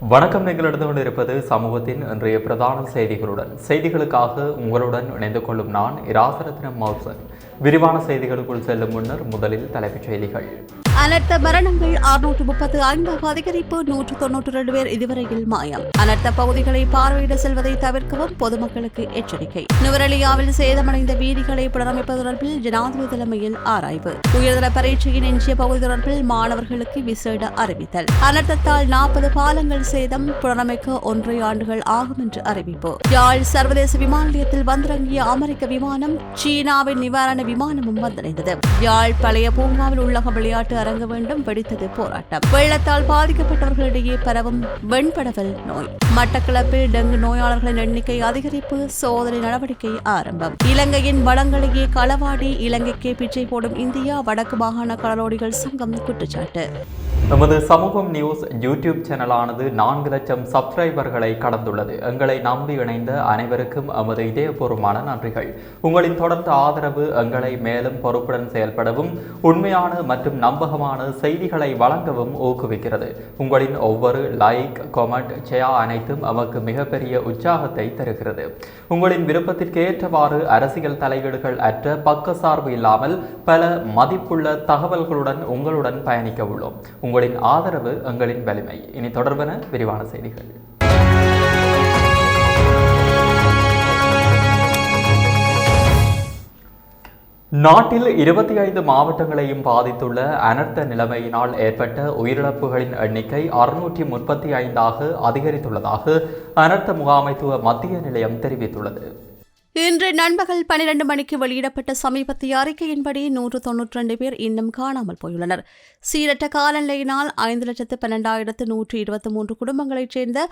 வணக்கம். நீங்கள் எடுத்து கொண்டிருப்பது சமூகத்தின் இன்றைய பிரதான செய்திகளுடன். செய்திகளுக்காக உங்களுடன் இணைந்து கொள்ளும் நான் இராசரத்னம் மௌசன். விரிவான செய்திகளுக்குள் செல்லும் முன்னர் முதலில் தலைப்புச் செய்திகள். அனர்த்த மரணங்கள் அறுநூற்று முப்பத்து ஐந்தாக அதிகரிப்பு நூற்று தொன்னூற்று இரண்டு பேர் இதுவரையில் மாயம். அனர்த்த பகுதிகளை பார்வையிட செல்வதை தவிர்க்கவும் பொதுமக்களுக்கு எச்சரிக்கை. நுவரெலியாவில் சேதமடைந்த வீதிகளை புனரமைப்பு தொடர்பில் ஜனாதிபதி தலைமையில் ஆராய்வு. உயர்தர பரீட்சையின் எஞ்சிய பகுதி தொடர்பில் மாணவர்களுக்கு விசேட அறிவித்தல். அனர்த்தத்தால் நாற்பது பாலங்கள் சேதம் புனரமைக்க ஒன்றரை ஆண்டுகள் ஆகும் என்று அறிவிப்பு. யாழ் சர்வதேச விமான நிலையத்தில் வந்திறங்கிய அமெரிக்க விமானம் சீனாவின் நிவாரண விமானமும் வந்தடைந்தது. யாழ் பழைய பூங்காவில் உள்ளக விளையாட்டு அரங்க வேண்டும். வெடித்தது போராட்டம். வெள்ளத்தால் பாதிக்கப்பட்டவர்களிடையே பரவும் வெண்படவல் நோய். மட்டக்களப்பில் டெங்கு நோயாளர்களின் எண்ணிக்கை அதிகரிப்பு சோதனை நடவடிக்கை ஆரம்பம். இலங்கையின் வளங்களையே களவாடி இலங்கைக்கே பிச்சை போடும் இந்தியா வடக்கு மாகாண கடலோடிகள் சங்கம் குற்றச்சாட்டு. நமது சமூகம் நியூஸ் யூடியூப் சேனலானது நான்கு லட்சம் சப்ஸ்கிரைபர்களை கடந்துள்ளது. எங்களை நம்பி இணைந்த அனைவருக்கும் எமது இதயபூர்வமான நன்றிகள். உங்களின் தொடர்ந்த ஆதரவு எங்களை மேலும் பொறுப்புடன் செயல்படவும் உண்மையான மற்றும் நம்பகமான செய்திகளை வழங்கவும் ஊக்குவிக்கிறது. உங்களின் ஒவ்வொரு லைக் கொமெண்ட் ஷேர் அனைத்தும் நமக்கு மிகப்பெரிய உற்சாகத்தை தருகிறது. உங்களின் விருப்பத்திற்கு ஏற்றவாறு அரசியல் தலையீடுகள் அற்ற பக்கசார்பு இல்லாமல் பல மதிப்புள்ள தகவல்களுடன் உங்களுடன் பயணிக்க உள்ளோம். உங்களின் ஆதரவு எங்களின் வலிமை. இனி தொடர்பென விரிவான செய்திகள். நாட்டில் இருபத்தி ஐந்து மாவட்டங்களையும் பாதித்துள்ள அனர்த்த நிலைமையினால் ஏற்பட்ட உயிரிழப்புகளின் எண்ணிக்கை அறுநூற்றி முப்பத்தி ஐந்தாக அதிகரித்துள்ளதாக அனர்த்த முகாமைத்துவ மத்திய நிலையம் தெரிவித்துள்ளது. இன்று நண்பகல் பனிரெண்டு மணிக்கு வெளியிடப்பட்ட சமீபத்திய அறிக்கையின்படி நூற்று தொன்னூற்றி ரெண்டு பேர் இன்னும் காணாமல் போயுள்ளனர். சீரற்ற காலநிலையினால் ஐந்து லட்சத்து பன்னெண்டாயிரத்து நூற்றி இருபத்தி மூன்று குடும்பங்களைச் சேர்ந்த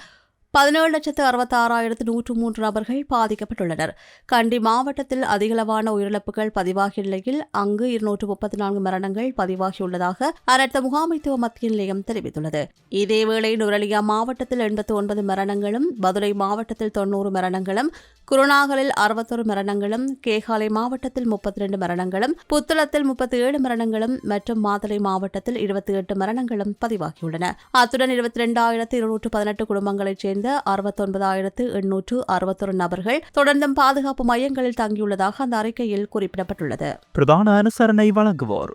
பதினேழு லட்சத்து அறுபத்தாறாயிரத்து நூற்று மூன்று நபர்கள் பாதிக்கப்பட்டுள்ளனர். கண்டி மாவட்டத்தில் அதிகளவான உயிரிழப்புகள் பதிவாகிய நிலையில் அங்கு இருநூற்று முப்பத்தி நான்கு மரணங்கள் பதிவாகியுள்ளதாக அரட்ட முகாமைத்துவ மத்திய நிலையம் தெரிவித்துள்ளது. இதேவேளை நுரலியா மாவட்டத்தில் எண்பத்தி ஒன்பது மரணங்களும் மதுரை மாவட்டத்தில் தொன்னூறு மரணங்களும் குருநாகலில் அறுபத்தொரு மரணங்களும் கேகாலை மாவட்டத்தில் முப்பத்தி ரெண்டு மரணங்களும் புத்தளத்தில் முப்பத்தி ஏழு மரணங்களும் மற்றும் மாதுளை மாவட்டத்தில் இருபத்தி எட்டு மரணங்களும் பதிவாகியுள்ளன. அத்துடன் இருபத்தி இரண்டாயிரத்து இருநூற்று பதினெட்டு குடும்பங்களைச் சேர்ந்த அறுபத்தொன்பதாயிரத்து எண்ணூற்று அறுபத்தொரு நபர்கள் தொடர்ந்தும் பாதுகாப்பு மையங்களில் தங்கியுள்ளதாக அந்த அறிக்கையில் குறிப்பிடப்பட்டுள்ளது. பிரதான அனுசரணை வழங்குவோர்.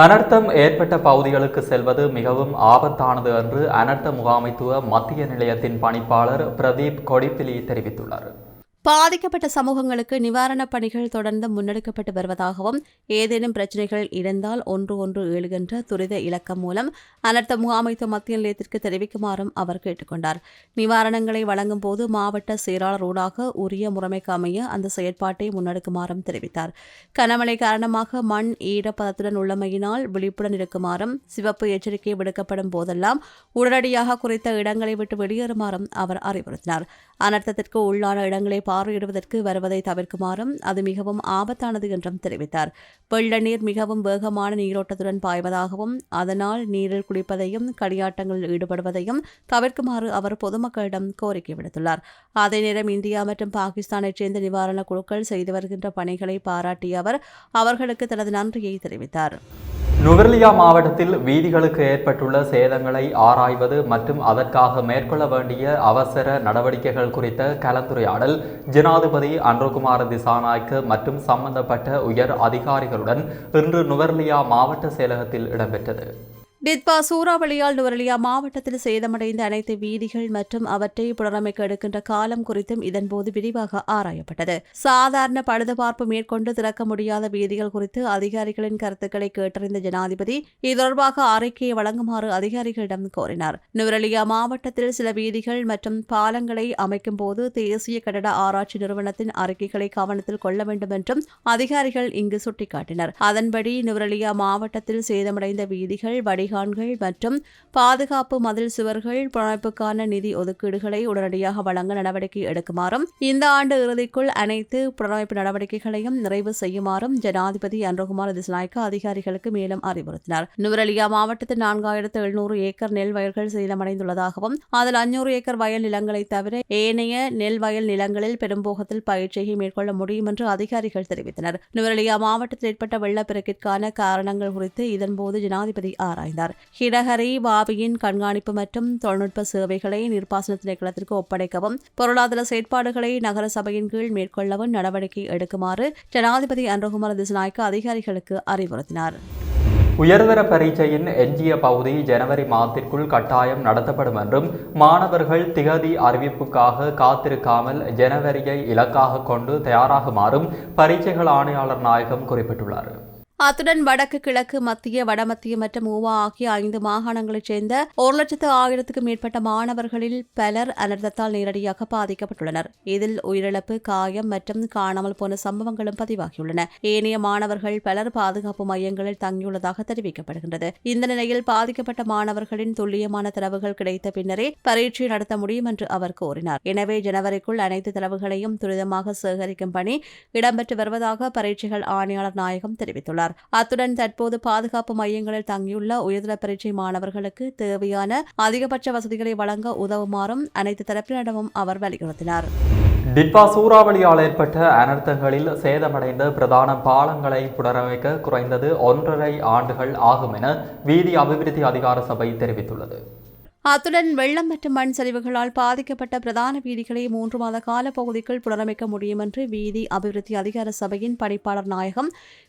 அனர்த்தம் ஏற்பட்ட பகுதிகளுக்கு செல்வது மிகவும் ஆபத்தானது என்று அனர்த்த முகாமைத்துவ மத்திய நிலையத்தின் பணிப்பாளர் பிரதீப் கொடிப்பிலி தெரிவித்துள்ளார். பாதிக்கப்பட்ட சமூகங்களுக்கு நிவாரணப் பணிகள் தொடர்ந்து முன்னெடுக்கப்பட்டு வருவதாகவும் ஏதேனும் பிரச்சினைகள் இருந்தால் ஒன்று ஒன்று ஏழு என்ற துரித இலக்கம் மூலம் அனர்த்த முகாமைத்துவ மத்திய நிலையத்திற்கு தெரிவிக்குமாறும் அவர் கேட்டுக்கொண்டார். நிவாரணங்களை வழங்கும் போது மாவட்ட செயலாளர் ஊடாக உரிய முறைமைக்கு அமைய அந்த செயற்பாட்டை முன்னெடுக்குமாறும் தெரிவித்தார். கனமழை காரணமாக மண் ஈரப்பதத்துடன் உள்ளமையினால் விழிப்புடன் இருக்குமாறும் சிவப்பு எச்சரிக்கை விடுக்கப்படும் போதெல்லாம் உடனடியாக குறித்த இடங்களை விட்டு வெளியேறுமாறும் அவர் அறிவுறுத்தினார். அனர்த்தத்திற்கு உள்ளான இடங்களை பார்வையிடுவதற்கு வருவதை தவிர்க்குமாறும் அது மிகவும் ஆபத்தானது என்றும் தெரிவித்தார். வெள்ள நீர் மிகவும் வேகமான நீரோட்டத்துடன் பாய்வதாகவும் அதனால் நீரில் குளிப்பதையும் களியாட்டங்களில் ஈடுபடுவதையும் தவிர்க்குமாறு அவர் பொதுமக்களிடம் கோரிக்கை விடுத்துள்ளார். அதே நேரம் இந்தியா மற்றும் பாகிஸ்தானைச் சேர்ந்த நிவாரணக் குழுக்கள் செய்து வருகின்ற பணிகளை பாராட்டிய அவர் அவர்களுக்கு தனது நன்றியை தெரிவித்தார். நுவர்லியா மாவட்டத்தில் வீதிகளுக்கு ஏற்பட்டுள்ள சேதங்களை ஆராய்வது மற்றும் அதற்காக மேற்கொள்ள வேண்டிய அவசர நடவடிக்கைகள் குறித்த கலந்துரையாடல் ஜனாதிபதி அன்ருகுமார திசாநாய்க்கு மற்றும் சம்பந்தப்பட்ட உயர் அதிகாரிகளுடன் இன்று நுவர்லியா மாவட்ட செயலகத்தில் இடம்பெற்றது. டித்பா சூறாவளியால் நுவரலியா மாவட்டத்தில் சேதமடைந்த அனைத்து வீதிகள் மற்றும் அவற்றை புனரமைக்க எடுக்கின்ற காலம் குறித்தும் இதன்போது விரிவாக ஆராயப்பட்டது. சாதாரண பழுதுபார்ப்பு மேற்கொண்டு திறக்க முடியாத வீதிகள் குறித்து அதிகாரிகளின் கருத்துக்களை கேட்டறிந்த ஜனாதிபதி இது தொடர்பாக அறிக்கையை வழங்குமாறு அதிகாரிகளிடம் கோரினார். நுவரலியா மாவட்டத்தில் சில வீதிகள் மற்றும் பாலங்களை அமைக்கும் போது தேசிய கட்டட ஆராய்ச்சி நிறுவனத்தின் அறிக்கைகளை கவனத்தில் கொள்ள வேண்டும் என்றும் அதிகாரிகள் இங்கு சுட்டிக்காட்டினர். அதன்படி நுவரலியா மாவட்டத்தில் சேதமடைந்த வீதிகள் வடிகால் வடிகான்கள் மற்றும் பாதுகாப்பு மதில் சுவர்கள் புனரமைப்புக்கான நிதி ஒதுக்கீடுகளை உடனடியாக வழங்க நடவடிக்கை எடுக்குமாறும் இந்த ஆண்டு இறுதிக்குள் அனைத்து புனரமைப்பு நடவடிக்கைகளையும் நிறைவு செய்யுமாறும் ஜனாதிபதி அன்றகுமார் திசநாயக்க அதிகாரிகளுக்கு மேலும் அறிவுறுத்தினார். நுவரெலியா மாவட்டத்தில் நான்காயிரத்து எழுநூறு ஏக்கர் நெல் வயல்கள் சேதமடைந்துள்ளதாகவும் அதில் அஞ்சூறு ஏக்கர் வயல் நிலங்களை தவிர ஏனைய நெல் வயல் நிலங்களில் பெரும்போகத்தில் பயிற்சியை மேற்கொள்ள முடியும் என்று அதிகாரிகள் தெரிவித்தனர். நுவரெலியா மாவட்டத்தில் ஏற்பட்ட வெள்ளப்பெருக்கிற்கான காரணங்கள் குறித்து இதன்போது ஜனாதிபதி ஆராய்ந்தார். ஹிடஹரி வாவியின் கண்காணிப்பு மற்றும் தொழில்நுட்ப சேவைகளை நீர்ப்பாசன திணைக்களத்திற்கு ஒப்படைக்கவும் பொருளாதார செயற்பாடுகளை நகர சபையின் கீழ் மேற்கொள்ளவும் நடவடிக்கை எடுக்குமாறு ஜனாதிபதி அன்றகுமார் திசுநாயக்க அதிகாரிகளுக்கு அறிவுறுத்தினார். உயர்தர பரீட்சையின் எஞ்சிய பகுதி ஜனவரி மாதத்திற்குள் கட்டாயம் நடத்தப்படும் என்றும் மாணவர்கள் திகதி அறிவிப்புக்காக காத்திருக்காமல் ஜனவரியை இலக்காக கொண்டு தயாராகுமாறும் பரீட்சைகள் ஆணையாளர் நாயகம் குறிப்பிட்டுள்ளார். அத்துடன் வடக்கு கிழக்கு மத்திய வடமத்திய மற்றும் ஊவா ஆகிய ஐந்து மாகாணங்களைச் சேர்ந்த ஒரு லட்சத்து ஆயிரத்துக்கும் மேற்பட்ட மாணவர்களில் பலர் அனர்த்தத்தால் நேரடியாக பாதிக்கப்பட்டுள்ளனர். இதில் உயிரிழப்பு காயம் மற்றும் காணாமல் போன சம்பவங்களும் பதிவாகியுள்ளன. ஏனைய மாணவர்கள் பலர் பாதுகாப்பு மையங்களில் தங்கியுள்ளதாக தெரிவிக்கப்படுகின்றது. இந்த நிலையில் பாதிக்கப்பட்ட மாணவர்களின் துல்லியமான தரவுகள் கிடைத்த பின்னரே பரீட்சை நடத்த முடியும் என்று அவர் கூறினார். எனவே ஜனவரிக்குள் அனைத்து தரவுகளையும் துரிதமாக சேகரிக்கும் பணி இடம்பெற்று வருவதாக பரீட்சைகள் ஆணையாளர் நாயகம் தெரிவித்துள்ளார். அத்துடன் தற்போது பாதுகாப்பு மையங்களில் தங்கியுள்ள உயர்தர பரீட்சை மாணவர்களுக்கு தேவையான அதிகபட்ச வசதிகளை வழங்க உதவுமாறும் அனைத்து தரப்பினரிடமும் அவர் வலியுறுத்தினார். டிட்வா சூறாவளியால் ஏற்பட்ட அனர்த்தங்களில் சேதமடைந்த பிரதான பாலங்களை புனரமைக்க குறைந்தது ஒன்றரை ஆண்டுகள் ஆகும் என வீதி அபிவிருத்தி அதிகார சபை தெரிவித்துள்ளது. அத்துடன் வெள்ளம் மற்றும் மண் சரிவுகளால் பாதிக்கப்பட்ட பிரதான வீதிகளை மூன்று மாத கால பகுதிக்குள் புனரமைக்க முடியும் என்று வீதி அபிவிருத்தி அதிகார சபையின் பணிப்பாளர் நாயகம்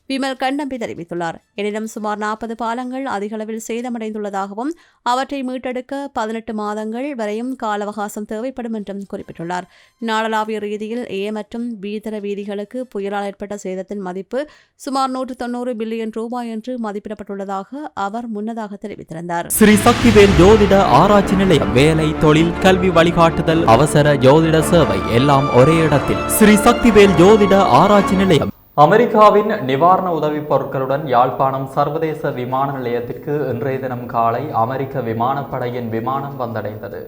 விமல் கண்ணம்பி தெரிவித்துள்ளார். எனினும் சுமார் நாற்பது பாலங்கள் அதிகளவில் சேதமடைந்துள்ளதாகவும் அவற்றை மீட்டெடுக்க பதினெட்டு மாதங்கள் வரையும் கால அவகாசம் தேவைப்படும் என்றும் குறிப்பிட்டுள்ளார். நாடளாவிய ரீதியில் ஏ மற்றும் பி தர வீதிகளுக்கு புயலால் ஏற்பட்ட சேதத்தின் மதிப்பு சுமார் நூற்று தொன்னூறு பில்லியன் ரூபாய் என்று மதிப்பிடப்பட்டுள்ளதாக அவர் முன்னதாக தெரிவித்திருந்தார். ஸ்ரீ சக்திவேல் ஜோதிட ஆராய்ச்சி நிலையம் வேலை தொழில் கல்வி வழிகாட்டுதல் அவசர ஜோதிட சேவை எல்லாம் ஒரே இடத்தில். ஸ்ரீ சக்திவேல் ஜோதிட ஆராய்ச்சி நிலையம் அமெரிக்காவின் நிவாரண உதவிப் பொருட்களுடன் யாழ்ப்பாணம் சர்வதேச விமான நிலையத்திற்கு இன்றைய தினம் காலை அமெரிக்க விமானப்படையின் விமானம் வந்தடைந்தது.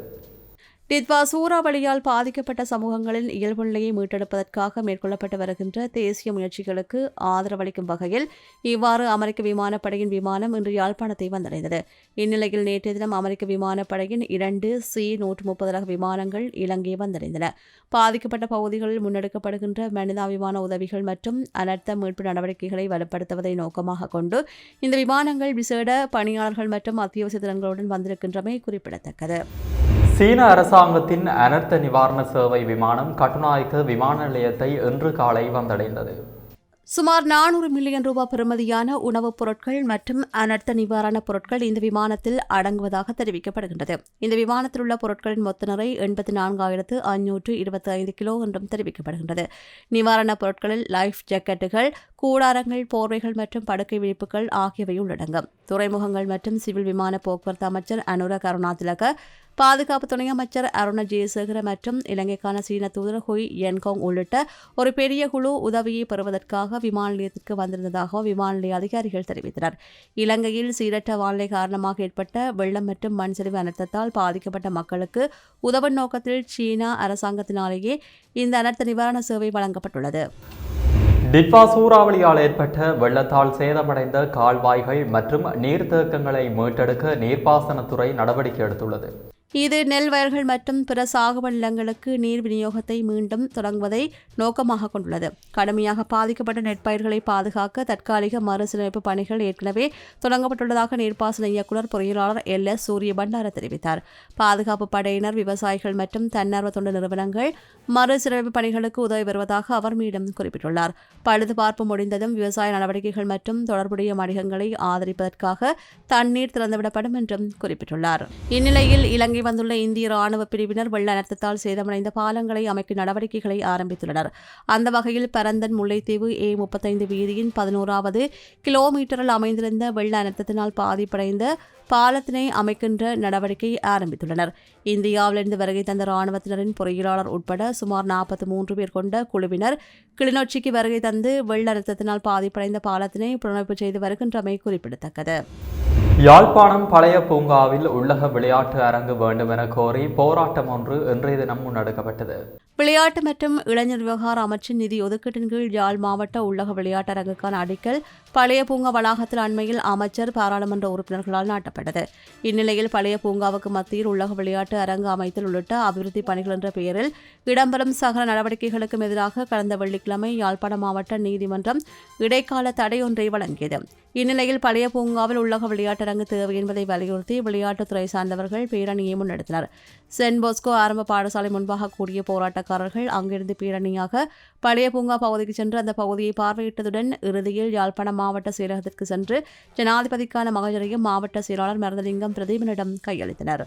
டித்வா சூறாவளியால் பாதிக்கப்பட்ட சமூகங்களின் இயல்பு நிலையை மீட்டெடுப்பதற்காக மேற்கொள்ளப்பட்டு வருகின்ற தேசிய முயற்சிகளுக்கு ஆதரவளிக்கும் வகையில் இவ்வாறு அமெரிக்க விமானப்படையின் விமானம் இன்று யாழ்ப்பாணத்தை வந்தடைந்தது. இந்நிலையில் நேற்றைய தினம் அமெரிக்க விமானப்படையின் இரண்டு சி நூற்று முப்பது ரக விமானங்கள் இலங்கை வந்தடைந்தன. பாதிக்கப்பட்ட பகுதிகளில் முன்னெடுக்கப்படுகின்ற மனிதாபிமான உதவிகள் மற்றும் அனர்த்த மீட்பு நடவடிக்கைகளை வலுப்படுத்துவதை நோக்கமாக கொண்டு இந்த விமானங்கள் விசேட பணியாளர்கள் மற்றும் அத்தியாவசிய திறன்களுடன் வந்திருக்கின்றமை குறிப்பிடத்தக்கது. சீன அரசாங்கத்தின் அனர்த்த நிவாரண சேவை விமானம் கட்டுநாயக்க விமான நிலையத்தை இன்று காலை வந்தடைந்தது. சுமார் நானூறு மில்லியன் ரூபாய் பெறுமதியான உணவுப் பொருட்கள் மற்றும் அனர்த்த நிவாரணப் பொருட்கள் இந்த விமானத்தில் அடங்குவதாக தெரிவிக்கப்படுகின்றது. இந்த விமானத்தில் உள்ள பொருட்களின் மொத்த நிறை எண்பத்தி நான்காயிரத்து ஐநூற்று இருபத்தி ஐந்து கிலோ என்றும் தெரிவிக்கப்படுகின்றது. நிவாரணப் பொருட்களில் லைஃப் ஜாக்கெட்டுகள் கூடாரங்கள் போர்வைகள் மற்றும் படுக்கை விழிப்புகள் ஆகியவை உள்ளடங்கும். துறைமுகங்கள் மற்றும் சிவில் விமான போக்குவரத்து அமைச்சர் அனுர கருணாதிலக பாதுகாப்பு துணை அமைச்சர் அருண ஜெயசேகர மற்றும் இலங்கைக்கான சீன தூதர் ஹுய் என்கோங் உள்ளிட்ட ஒரு பெரிய குழு உதவியை பெறுவதற்காக விமான நிலையத்திற்கு வந்திருந்ததாக விமான நிலைய அதிகாரிகள் தெரிவித்தனர். இலங்கையில் சீரற்ற வானிலை காரணமாக ஏற்பட்ட வெள்ளம் மற்றும் மண் சரிவு அனர்த்தத்தால் பாதிக்கப்பட்ட மக்களுக்கு உதவும் நோக்கத்தில் சீனா அரசாங்கத்தினாலேயே இந்த அனர்த்த நிவாரண சேவை வழங்கப்பட்டுள்ளது. டிட்வா சூறாவளியால் ஏற்பட்ட வெள்ளத்தால் சேதமடைந்த கால்வாய்கள் மற்றும் நீர்த்தேக்கங்களை மீட்டெடுக்க நீர்ப்பாசனத்துறை நடவடிக்கை எடுத்துள்ளது. இது நெல் வயல்கள் மற்றும் பிற சாகுப நிலங்களுக்கு நீர் விநியோகத்தை மீண்டும் தொடங்குவதை நோக்கமாக கொண்டுள்ளது. கடுமையாக பாதிக்கப்பட்ட நெற்பயிர்களை பாதுகாக்க தற்காலிக மறுசீரமைப்பு பணிகள் ஏற்கனவே தொடங்கப்பட்டுள்ளதாக நீர்ப்பாசன இயக்குநர் பொறியியலாளர் எல். எஸ். சூரிய பண்டார தெரிவித்தார். பாதுகாப்பு படையினர் விவசாயிகள் மற்றும் தன்னார்வ தொண்டு நிறுவனங்கள் மறுசீரமைப்பு பணிகளுக்கு உதவி வருவதாக அவர் மீண்டும் குறிப்பிட்டுள்ளார். பழுதுபார்ப்பு முடிந்ததும் விவசாய நடவடிக்கைகள் மற்றும் தொடர்புடைய வணிகங்களை ஆதரிப்பதற்காக தண்ணீர் திறந்துவிடப்படும் என்றும் குறிப்பிட்டுள்ளார். இந்நிலையில் இலங்கை வந்துள்ள இந்திய ராணுவ பிரிவினர் வெள்ள அனர்த்தத்தால் சேதமடைந்த பாலங்களை அமைக்கும் நடவடிக்கைகளை ஆரம்பித்துள்ளனர். அந்த வகையில் பரந்தன் முல்லைத்தீவு ஏ முப்பத்தைந்து வீதியின் பதினோராவது கிலோமீட்டரில் அமைந்திருந்த வெள்ள அனர்த்தத்தினால் பாதிப்படைந்த பாலத்தினை அமைக்கின்ற நடவடிக்கை ஆரம்பித்துள்ளனர். இந்தியாவிலிருந்து வருகை தந்த ராணுவத்தினரின் பொறியியலாளர் உட்பட சுமார் நாற்பத்தி மூன்று பேர் கொண்ட குழுவினர் கிளிநொச்சிக்கு வருகை தந்து வெள்ள அழுத்தத்தினால் பாதிப்படைந்த பாலத்தினை புனரமைப்பு செய்து வருகின்றமை குறிப்பிடத்தக்கது. யாழ்ப்பாணம் பழைய பூங்காவில் உள்ளக விளையாட்டு அரங்கு வேண்டும் என கோரி போராட்டம் ஒன்று இன்றைய தினம் முன்னெடுக்கப்பட்டது. விளையாட்டு மற்றும் இளைஞர் விவகார அமைச்சின் நிதி ஒதுக்கீட்டின் கீழ் யாழ் மாவட்ட உள்ளக விளையாட்டரங்குக்கான அடிக்கல் பழைய பூங்கா வளாகத்தில் அண்மையில் அமைச்சர் பாராளுமன்ற உறுப்பினர்களால் நாட்டப்பட்டது. இந்நிலையில் பழைய பூங்காவுக்கு மத்தியில் உள்ளக விளையாட்டு அரங்கு அமைத்தல் உள்ளிட்ட அபிவிருத்தி பணிகள் என்ற பெயரில் இடம்பெறும் சகல நடவடிக்கைகளுக்கும் எதிராக கடந்த வெள்ளிக்கிழமை யாழ்ப்பாணம் மாவட்ட நீதிமன்றம் இடைக்கால தடை ஒன்றை வழங்கியது. இந்நிலையில் பழைய பூங்காவில் உள்ளக விளையாட்டு கருத்தரங்கு தேவை என்பதை வலியுறுத்தி விளையாட்டுத்துறை சார்ந்தவர்கள் பேரணியை முன்னெடுத்தனர். சென்போஸ்கோ ஆரம்ப பாடசாலை முன்பாக கூடிய போராட்டக்காரர்கள் அங்கிருந்து பேரணியாக பழைய பூங்கா பகுதிக்கு சென்று அந்த பகுதியை பார்வையிட்டதுடன் இறுதியில் யாழ்ப்பாணம் மாவட்ட செயலகத்திற்கு சென்று ஜனாதிபதிக்கான மகஜரையும் மாவட்ட செயலாளர் மருதலிங்கம் பிரதீபனிடம் கையளித்தனர்.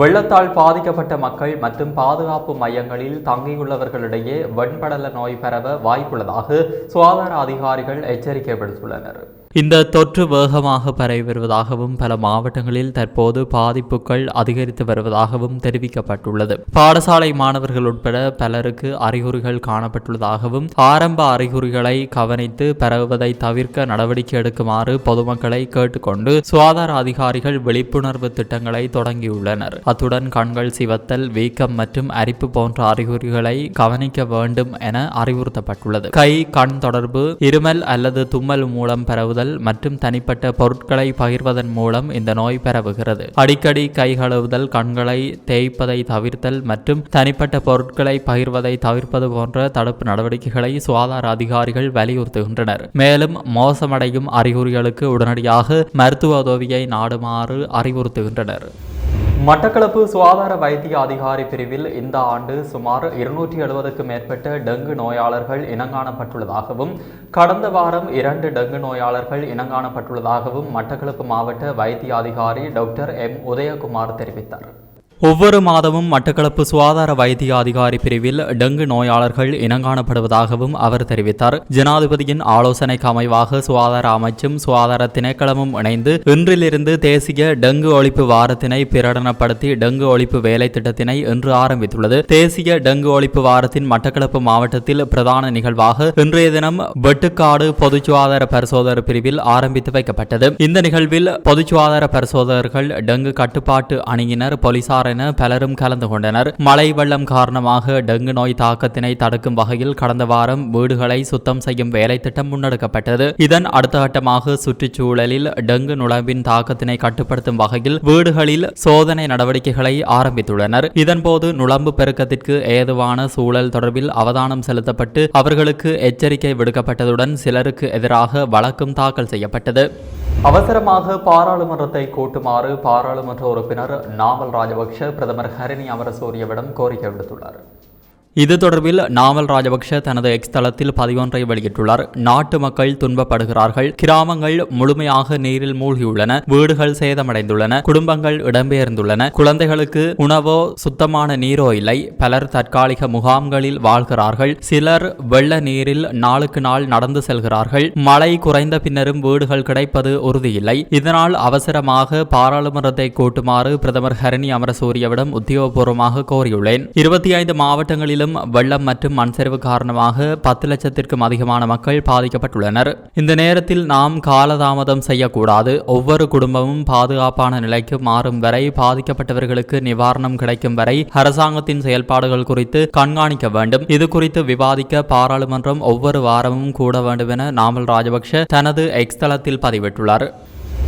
வெள்ளத்தால் பாதிக்கப்பட்ட மக்கள் மற்றும் பாதுகாப்பு மையங்களில் தங்கியுள்ளவர்களிடையே வெண்படல நோய் பரவ வாய்ப்புள்ளதாக சுகாதார அதிகாரிகள் எச்சரிக்கை விடுத்துள்ளனர். இந்த தொற்று வேகமாக பரவி வருவதாகவும் பல மாவட்டங்களில் தற்போது பாதிப்புகள் அதிகரித்து வருவதாகவும் தெரிவிக்கப்பட்டுள்ளது. பாடசாலை மாணவர்கள் உட்பட பலருக்கு அறிகுறிகள் காணப்பட்டுள்ளதாகவும் ஆரம்ப அறிகுறிகளை கவனித்து பரவுவதை தவிர்க்க நடவடிக்கை எடுக்குமாறு பொதுமக்களை கேட்டுக்கொண்டு சுகாதார அதிகாரிகள் விழிப்புணர்வு திட்டங்களை தொடங்கியுள்ளனர். அத்துடன் கண்கள் சிவத்தல் வீக்கம் மற்றும் அரிப்பு போன்ற அறிகுறிகளை கவனிக்க வேண்டும் என அறிவுறுத்தப்பட்டுள்ளது. கை கண் தொடர்பு இருமல் அல்லது தும்மல் மூலம் பரவுதல் மற்றும் தனிப்பட்ட பொருட்களை பகிர்வதன் மூலம் இந்த நோய் பரவுகிறது. அடிக்கடி கை கழுவுதல் கண்களை தேய்ப்பதை தவிர்த்தல் மற்றும் தனிப்பட்ட பொருட்களை பகிர்வதை தவிர்ப்பது போன்ற தடுப்பு நடவடிக்கைகளை சுகாதார அதிகாரிகள் வலியுறுத்துகின்றனர். மேலும் மோசமடையும் அறிகுறிகளுக்கு உடனடியாக மருத்துவ உதவியை நாடுமாறு அறிவுறுத்துகின்றனர். மட்டக்களப்பு சுகாதார வைத்திய அதிகாரி பிரிவில் இந்த ஆண்டு சுமார் இருநூற்றி எழுபதுக்கும் மேற்பட்ட டெங்கு நோயாளர்கள் இனங்காணப்பட்டுள்ளதாகவும் கடந்த வாரம் இரண்டு டெங்கு நோயாளர்கள் இனங்காணப்பட்டுள்ளதாகவும் மட்டக்களப்பு மாவட்ட வைத்திய அதிகாரி டாக்டர் எம். உதயகுமார் தெரிவித்தார். ஒவ்வொரு மாதமும் மட்டக்களப்பு சுகாதார வைத்திய அதிகாரி பிரிவில் டெங்கு நோயாளர்கள் இனங்காணப்படுவதாகவும் அவர் தெரிவித்தார். ஜனாதிபதியின் ஆலோசனைக்கு அமைவாக சுகாதார அமைச்சும் சுகாதார திணைக்களமும் இணைந்து இன்றிலிருந்து தேசிய டெங்கு ஒழிப்பு வாரத்தினை பிரகடனப்படுத்தி டெங்கு ஒழிப்பு வேலை திட்டத்தினை இன்று ஆரம்பித்துள்ளது. தேசிய டெங்கு ஒழிப்பு வாரத்தின் மட்டக்களப்பு மாவட்டத்தில் பிரதான நிகழ்வாக இன்றைய தினம் வெட்டுக்காடு பொது சுகாதார பரிசோதகர் பிரிவில் ஆரம்பித்து வைக்கப்பட்டது. இந்த நிகழ்வில் பொது சுகாதார பரிசோதகர்கள் டெங்கு கட்டுப்பாட்டு அணியினர் போலீசார் என பலரும் கலந்து கொண்டனர். மழை வெள்ளம் காரணமாக டெங்கு நோய் தாக்கத்தினை தடுக்கும் வகையில் கடந்த வாரம் வீடுகளை சுத்தம் செய்யும் வேலை திட்டம் முன்னெடுக்கப்பட்டது. இதன் அடுத்த கட்டமாக சுற்றுச்சூழலில் டெங்கு நுழம்பின் தாக்கத்தினை கட்டுப்படுத்தும் வகையில் வீடுகளில் சோதனை நடவடிக்கைகளை ஆரம்பித்துள்ளனர். இதன்போது நுழம்பு பெருக்கத்திற்கு ஏதுவான சூழல் தொடர்பில் அவதானம் செலுத்தப்பட்டு அவர்களுக்கு எச்சரிக்கை விடுக்கப்பட்டதுடன் சிலருக்கு எதிராக வழக்கும் தாக்கல் செய்யப்பட்டது. அவசரமாக பாராளுமன்றத்தை கூட்டுமாறு பாராளுமன்ற உறுப்பினர் நாமல் ராஜபக்ஷ பிரதமர் ஹரிணி அமரசூரியவிடம் கோரிக்கை விடுத்துள்ளார். இது தொடர்பில் நாமல் ராஜபக்ஷ தனது எக்ஸ் தளத்தில் பதிவொன்றை வெளியிட்டுள்ளார். நாட்டு மக்கள் துன்பப்படுகிறார்கள். கிராமங்கள் முழுமையாக நீரில் மூழ்கியுள்ளன. வீடுகள் சேதமடைந்துள்ளன. குடும்பங்கள் இடம்பெயர்ந்துள்ளன. குழந்தைகளுக்கு உணவோ சுத்தமான நீரோ இல்லை. பலர் தற்காலிக முகாம்களில் வாழ்கிறார்கள். சிலர் வெள்ள நீரில் நாளுக்கு நாள் நடந்து செல்கிறார்கள். மழை குறைந்த பின்னரும் வீடுகள் கிடைப்பது உறுதியில்லை. இதனால் அவசரமாக பாராளுமன்றத்தை கூட்டுமாறு பிரதமர் ஹரணி அமரசூரியவிடம் உத்தியோகபூர்வமாக கோரியுள்ளேன். இருபத்தி ஐந்து மாவட்டங்களிலும் வெள்ளம் மற்றும் மண் சரிவு காரணமாக பத்து லட்சத்திற்கும் அதிகமான மக்கள் பாதிக்கப்பட்டுள்ளனர். இந்த நேரத்தில் நாம் காலதாமதம் செய்யக்கூடாது. ஒவ்வொரு குடும்பமும் பாதுகாப்பான நிலைக்கு மாறும் வரை பாதிக்கப்பட்டவர்களுக்கு நிவாரணம் கிடைக்கும் வரை அரசாங்கத்தின் செயல்பாடுகள் குறித்து கண்காணிக்க வேண்டும். இது குறித்து விவாதிக்க பாராளுமன்றம் ஒவ்வொரு வாரமும் கூட வேண்டும் என நாமல் ராஜபக்ஷ தனது எக்ஸ் தளத்தில் பதிவிட்டுள்ளார்.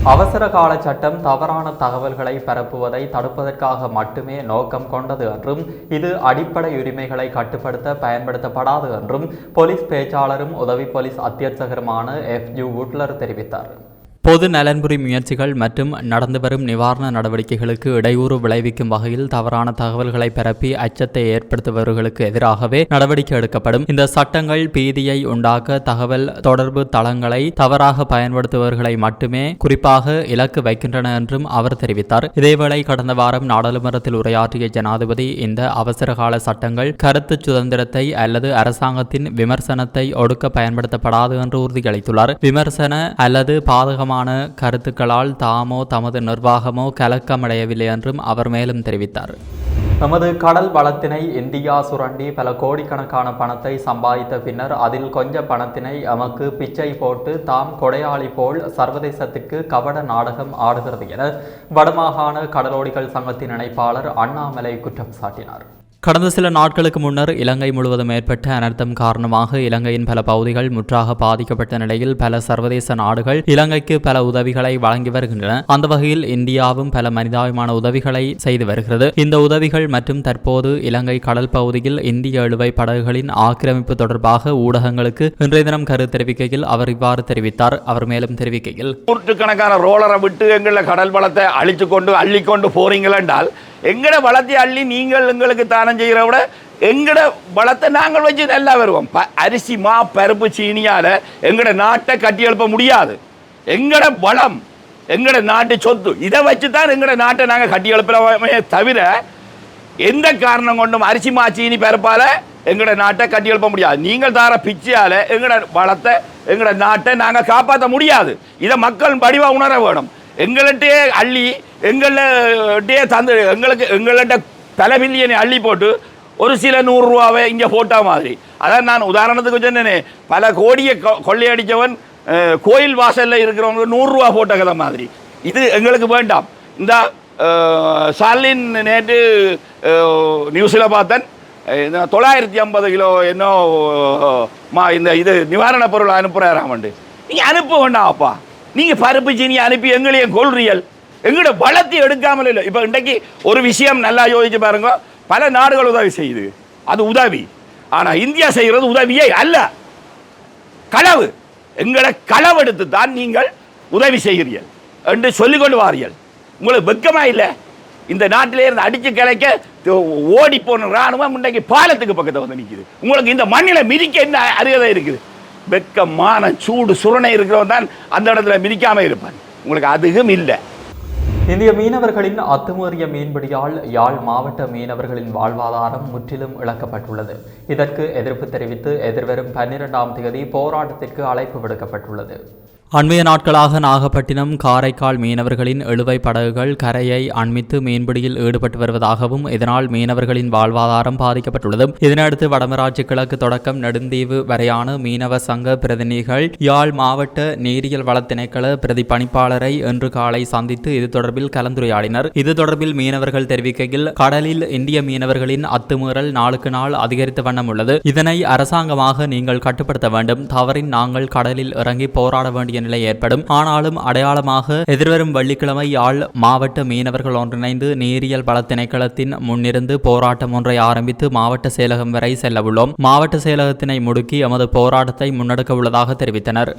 அவசர கால சட்டம் தவறான தகவல்களை பரப்புவதை தடுப்பதற்காக மட்டுமே நோக்கம் கொண்டது என்றும் இது அடிப்படை உரிமைகளை கட்டுப்படுத்த பயன்படுத்தப்படாது என்றும் போலீஸ் பேச்சாளரும் உதவி போலீஸ் அத்தியட்சகருமான எஃப் யூ வுட்லர் தெரிவித்தார். பொது நலன்புரி முயற்சிகள் மற்றும் நடந்து வரும் நிவாரண நடவடிக்கைகளுக்கு இடையூறு விளைவிக்கும் வகையில் தவறான தகவல்களை பரப்பி அச்சத்தை ஏற்படுத்துபவர்களுக்கு எதிராகவே நடவடிக்கை எடுக்கப்படும். இந்த சட்டங்கள் பீதியை உண்டாக்க தகவல் தொடர்பு தளங்களை தவறாக பயன்படுத்துபவர்களை மட்டுமே குறிப்பாக இலக்கு வைக்கின்றன என்றும் அவர் தெரிவித்தார். இதேவேளை கடந்த வாரம் நாடாளுமன்றத்தில் உரையாற்றிய ஜனாதிபதி இந்த அவசரகால சட்டங்கள் கருத்து சுதந்திரத்தை அல்லது அரசாங்கத்தின் விமர்சனத்தை ஒடுக்க பயன்படுத்தப்படாது என்று உறுதியளித்துள்ளார். விமர்சன அல்லது பாதகமான கருத்துக்களால் தாமோ தமது நிர்வாகமோ கலக்கமடையவில்லை என்றும் அவர் மேலும் தெரிவித்தார். நமது கடல் வளத்தினை இந்தியா சுரண்டி பல கோடிக்கணக்கான பணத்தை சம்பாதித்த பின்னர் அதில் கொஞ்ச பணத்தினை எமக்கு பிச்சை போட்டு தாம் கொடையாளி போல் சர்வதேசத்துக்கு கபட நாடகம் ஆடுகிறது என வடமாகாண கடலோடிகள் சங்கத்தின் இணைப்பாளர் அண்ணாமலை குற்றம் சாட்டினார். கடந்த சில நாட்களுக்கு முன்னர் இலங்கை முழுவதும் ஏற்பட்ட அனர்த்தம் காரணமாக இலங்கையின் பல பகுதிகள் முற்றாக பாதிக்கப்பட்ட நிலையில் பல சர்வதேச நாடுகள் இலங்கைக்கு பல உதவிகளை வழங்கி வருகின்றன. அந்த வகையில் இந்தியாவும் பல மனிதாபிமான உதவிகளை செய்து வருகிறது. இந்த உதவிகள் மற்றும் தற்போது இலங்கை கடல் பகுதியில் இந்திய இழுவை படகுகளின் ஆக்கிரமிப்பு தொடர்பாக ஊடகங்களுக்கு இன்றைய தினம் கரு தெரிவிக்கையில் அவர் இவ்வாறு தெரிவித்தார். அவர் மேலும் தெரிவிக்கையில் நூற்றுக்கணக்கான ரோலரை விட்டு எங்களை கடல் வளத்தை அழிச்சு கொண்டு அள்ளி கொண்டு என்றால் எங்கட வளத்தை அள்ளி நீங்கள் எங்களுக்கு தானம் செய்கிற விட எங்கட வளத்தை நாங்கள் வச்சு நல்லா வருவோம். ப அரிசி மா பருப்பு சீனியால் எங்கட நாட்டை கட்டி எழுப்ப முடியாது. எங்கட வளம் எங்கட நாட்டு சொத்து இதை வச்சு தான் எங்கட நாட்டை நாங்கள் கட்டி எழுப்புறோமே தவிர எந்த காரணம் கொண்டும் அரிசி மா சீனி பருப்பால் எங்கட நாட்டை கட்டி எழுப்ப முடியாது. நீங்கள் தார பிச்சையால் எங்கட வளத்தை எங்கட நாட்டை நாங்கள் காப்பாற்ற முடியாது. இதை மக்கள் படிவாக உணர வேணும். எங்கள்கிட்டயே அள்ளி எங்கள்கிட்டயே தந்து எங்களுக்கு எங்கள்கிட்ட பல மில்லியனை அள்ளி போட்டு ஒரு சில நூறுரூவாவை இங்கே போட்டா மாதிரி. அதான் நான் உதாரணத்துக்கு சொன்னேனே பல கோடியை கொ- கொள்ளையடிச்சவன் கோயில் வாசலில் இருக்கிறவங்க நூறுரூவா போட்ட கதை மாதிரி. இது எங்களுக்கு வேண்டாம். இந்த ஸ்டாலின் நேற்று நியூஸில் பார்த்தேன். இந்த தொள்ளாயிரத்தி ஐம்பது கிலோ என்ன மா இந்த இது நிவாரணப் பொருள் அனுப்புகிறாராமண்டு நீங்கள் அனுப்ப வேண்டாம் அப்பா. நீங்கள் பருப்பு சீனி அனுப்பி எங்களையும் கொள்றியல் எங்களோட வளர்த்தி எடுக்காமல் இல்லை. இப்போ இன்றைக்கு ஒரு விஷயம் நல்லா யோசிச்சு பாருங்க. பல நாடுகள் உதவி செய்யுது. அது உதவி. ஆனால் இந்தியா செய்கிறது உதவியே அல்ல. களவு. எங்களை களவெடுத்து தான் நீங்கள் உதவி செய்கிறீர்கள் என்று சொல்லிக்கொண்டு வாரியல். உங்களுக்கு வெக்கமா இல்லை? இந்த நாட்டிலே இருந்து அடிச்சு கிளைக்க ஓடி போன ராணுவம் இன்றைக்கு பாலத்துக்கு பக்கத்தில் வந்து நிற்குது உங்களுக்கு இந்த மண்ணில் மிதிக்க என்ன அருகதை இருக்குது? வெக்கமான சூடு சுரணை இருக்கிறவன் தான் அந்த இடத்துல மிதிக்காமல் இருப்பான். உங்களுக்கு அதுவும் இல்லை. இந்திய மீனவர்களின் அத்துமீறிய மீன்பிடியால் யாழ் மாவட்ட மீனவர்களின் வாழ்வாதாரம் முற்றிலும் இழக்கப்பட்டுள்ளது. இதற்கு எதிர்ப்பு தெரிவித்து எதிர்வரும் பன்னிரெண்டாம் தேதி போராட்டத்திற்கு அழைப்பு விடுக்கப்பட்டுள்ளது. அண்மைய நாட்களாக நாகப்பட்டினம் காரைக்கால் மீனவர்களின் இழுவை படகுகள் கரையை அண்மித்து மீன்பிடியில் ஈடுபட்டு வருவதாகவும் இதனால் மீனவர்களின் வாழ்வாதாரம் பாதிக்கப்பட்டுள்ளது இதனையடுத்து வடமராட்சி கிழக்கு தொடக்கம் நெடுந்தீவு வரையான மீனவ சங்க பிரதிநிதிகள் யாழ் மாவட்ட நீரியல் வள திணைக்கள பிரதி பணிப்பாளரை இன்று காலை சந்தித்து இது தொடர்பில் கலந்துரையாடினர். இது தொடர்பில் மீனவர்கள் தெரிவிக்கையில் கடலில் இந்திய மீனவர்களின் அத்துமீறல் நாளுக்கு நாள் அதிகரித்த வண்ணம் உள்ளது. இதனை அரசாங்கமாக நீங்கள் கட்டுப்படுத்த வேண்டும். தவறின் நாங்கள் கடலில் இறங்கி போராட வேண்டிய நிலை ஏற்படும். ஆனாலும் அடையாளமாக எதிர்வரும் வெள்ளிக்கிழமை யாழ் மாவட்ட மீனவர்கள் ஒன்றிணைந்து நீரியல் வள திணைக்களத்தின் முன்னிருந்து போராட்டம் ஒன்றை ஆரம்பித்து மாவட்ட செயலகம் வரை செல்ல உள்ளோம் மாவட்ட செயலகத்தினை முடுக்கி எமது போராட்டத்தை முன்னெடுக்க உள்ளதாக தெரிவித்தனர்.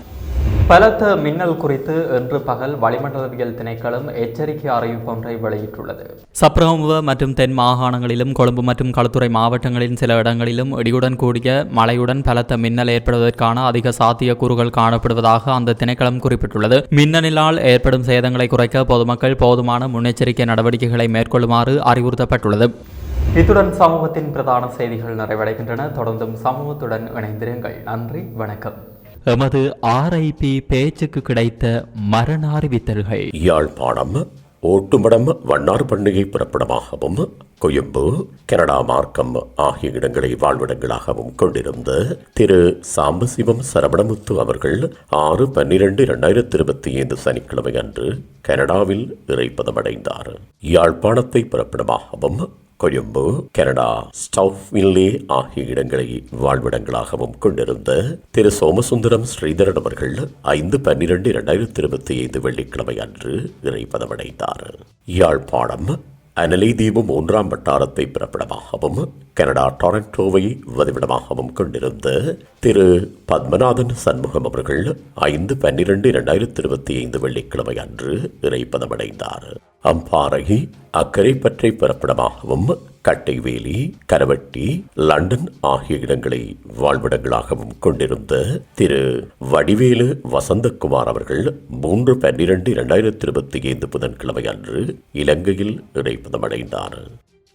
பலத்த மின்னல் குறித்து இன்று பகல் வளிமண்டலவியல் திணைக்களம் எச்சரிக்கை அறிவிப்பு ஒன்றை வெளியிட்டுள்ளது. சப்ரகமுவ மற்றும் தென் மாகாணங்களிலும் கொழும்பு மற்றும் களுத்துறை மாவட்டங்களின் சில இடங்களிலும் இடியுடன் கூடிய மழையுடன் பலத்த மின்னல் ஏற்படுவதற்கான அதிக சாத்தியக்கூறுகள் காணப்படுவதாக அந்த திணைக்களம் குறிப்பிட்டுள்ளது. மின்னலினால் ஏற்படும் சேதங்களை குறைக்க பொதுமக்கள் போதுமான முன்னெச்சரிக்கை நடவடிக்கைகளை மேற்கொள்ளுமாறு அறிவுறுத்தப்பட்டுள்ளது. இத்துடன் சமூகத்தின் பிரதான செய்திகள் நிறைவடைகின்றன. தொடர்ந்தும் சமூகத்துடன் இணைந்திருங்கள். நன்றி வணக்கம். எமது ஆர்ஐபி பேச்சுக்கு கிடைத்த மரண அறிவித்தல்கள் யாழ்ப்பாணம் ஓட்டுமடம் வண்ணார் பண்டிகை பிறப்பிடமாகவும் கொழும்பு கனடா மார்க்கம் ஆகிய இடங்களை வாழ்விடங்களாகவும் கொண்டிருந்த திரு சாம்பசிவம் சரவணமுத்து அவர்கள் ஆறு பன்னிரண்டு இரண்டாயிரத்தி இருபத்தி ஐந்து சனிக்கிழமை அன்று கனடாவில் இறைப்பதமடைந்தார் யாழ்ப்பாணத்தை பிறப்பிடமாகவும் கொழும்பு கனடா ஸ்டவ்வில்லே ஆகிய இடங்களை வாழ்விடங்களாகவும் கொண்டிருந்த திரு சோமசுந்தரம் ஸ்ரீதரன் அவர்கள் ஐந்து பன்னிரண்டு இரண்டாயிரத்தி இருபத்தி ஐந்து வெள்ளிக்கிழமை அன்று இறைப்பதமடைந்தார் யாழ்ப்பாணம் அனலை தீபம் மூன்றாம் வட்டாரத்தை பிறப்பிடமாகவும் கனடா டொரண்டோவை வதிவிடமாகவும் கொண்டிருந்த திரு. பத்மநாதன் சண்முகம் அவர்கள் ஐந்து பன்னிரண்டு இரண்டாயிரத்தி இருபத்தி ஐந்து வெள்ளிக்கிழமை அன்று இறைப்பதமடைந்தார். அம்பாறை அக்கரைப்பற்றை பிறப்பிடமாகவும் கட்டைவேலி கரவட்டி லண்டன் ஆகிய இடங்களை வாழ்விடங்களாகவும் கொண்டிருந்த திரு வடிவேலு வசந்தகுமார் அவர்கள் மூன்று பன்னிரண்டு இரண்டாயிரத்தி இருபத்தி ஐந்து புதன்கிழமை அன்று இலங்கையில் இடைப்பதமடைந்தார்